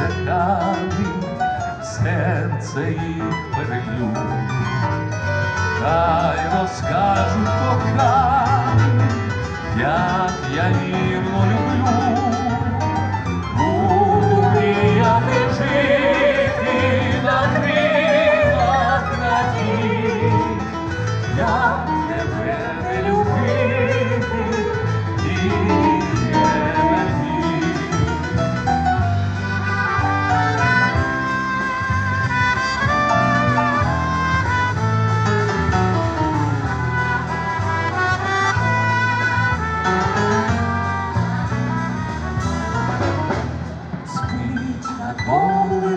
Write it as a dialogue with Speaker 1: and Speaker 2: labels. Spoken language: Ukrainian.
Speaker 1: подивляться серце їх перелю, та й розкажуть I've